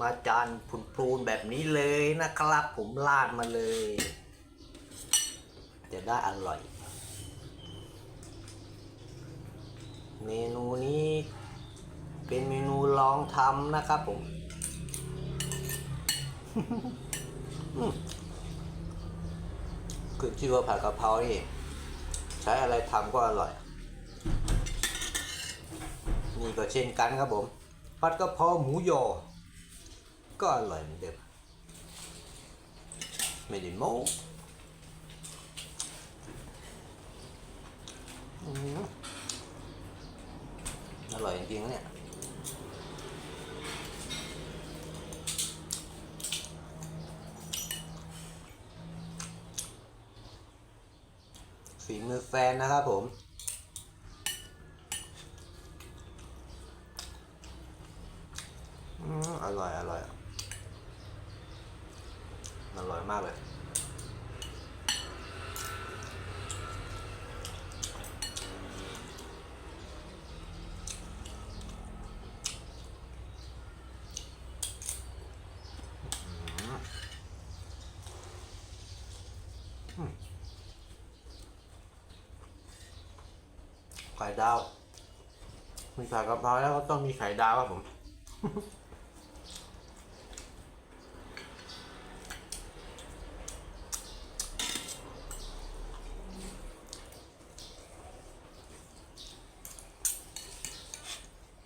มาจานพุนพรูนแบบนี้เลยนะครับ ผมราดมาเลย จะได้อร่อย เมนูนี้ เป็นเมนูลองทำนะครับผมอืมคือชื่อว่าผัดกะเพรานี่ใช้อะไรทำก็อร่อย นี่ก็เช่นกันครับผม ผัดกะเพราหมูยอ ก็อร่อยเหมือนเดิมไม่ได้โม้อืมอร่อยจริงๆเนี่ยฝีมือแฟนนะครับผมอืมอร่อย อร่อย อร่อยมากเลย ไข่ดาว มีผัดกะเพราแล้วก็ต้องมีไข่ดาวครับผม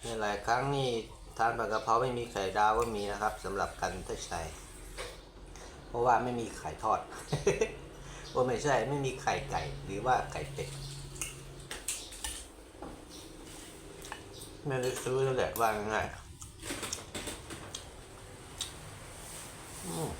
นหลายครั้งนี่ทานผัดกะเพราไม่มีไข่ดาวก็มีนะครับสำหรับกันทชัยเพราะว่าไม่มีไข่ทอดว่าไม่ใช่ไม่มีไข่ไก่หรือว่าไข่เป็ดไม่ได้ซื้อนั่นแหละว่าง่ายอืม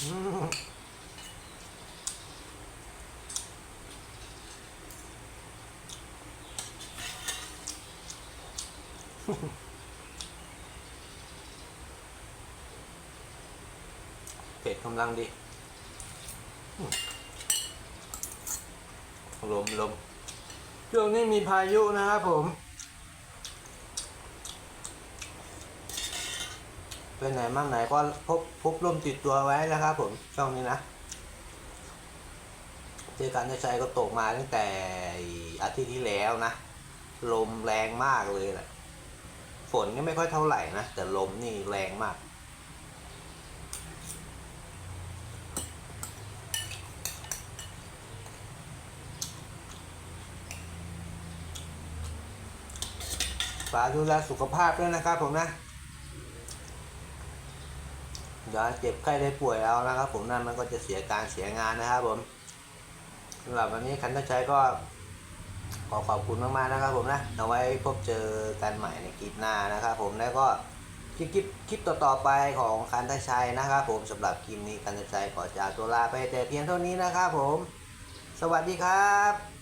เผ็ดกำลังดีลมลมช่วงนี้มีพายุนะครับผม ไปไหนมาไหนก็พบพบลมติดตัวไว้นะครับผมช่องนี้นะเจอกันชัยก็ตกมาตั้งแต่อาทิตย์ที่แล้วนะ ลมแรงมากเลยแหละฝนก็ไม่ค่อยเท่าไหร่นะ แต่ลมนี่แรงมาก ฝากดูแลสุขภาพด้วยนะครับผมนะ อย่าเจ็บไข้ได้ป่วยเอานะครับ ผมนั่นมันก็จะเสียการเสียงานนะครับ ผมสำหรับวันนี้คันตชัยก็ขอขอบคุณมากๆนะครับ ผมนะเอาไว้พบเจอกันใหม่ในคลิปหน้านะครับ ผมแล้วก็คลิปคลิปคลิปต่อๆไปของคันตชัยนะครับ ผมสำหรับคลิปนี้คันตชัยขอจากตัวลาไปแต่เพียงเท่านี้นะครับ ผม สวัสดีครับ